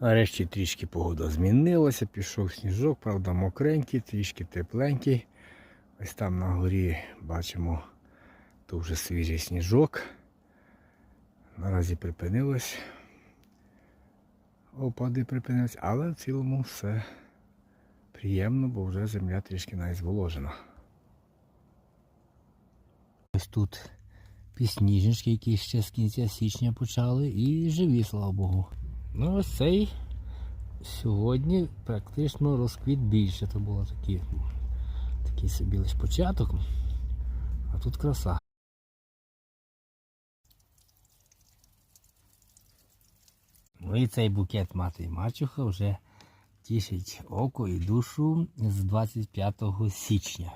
Нарешті трішки погода змінилася, пішов сніжок, правда, мокренький, трішки тепленький. Ось там на горі бачимо дуже свіжий сніжок. Наразі припинилось. Опади припинились, але в цілому все приємно, бо вже земля трішки навіть зволожена. Ось тут пісніжнички, які ще з кінця січня почали, і живі, слава Богу. Ну, ось цей сьогодні практично розквіт більше. То було такий, такий собі лише початок, а тут краса. Ну і цей букет мати і мачуха вже тішить око і душу з 25 січня.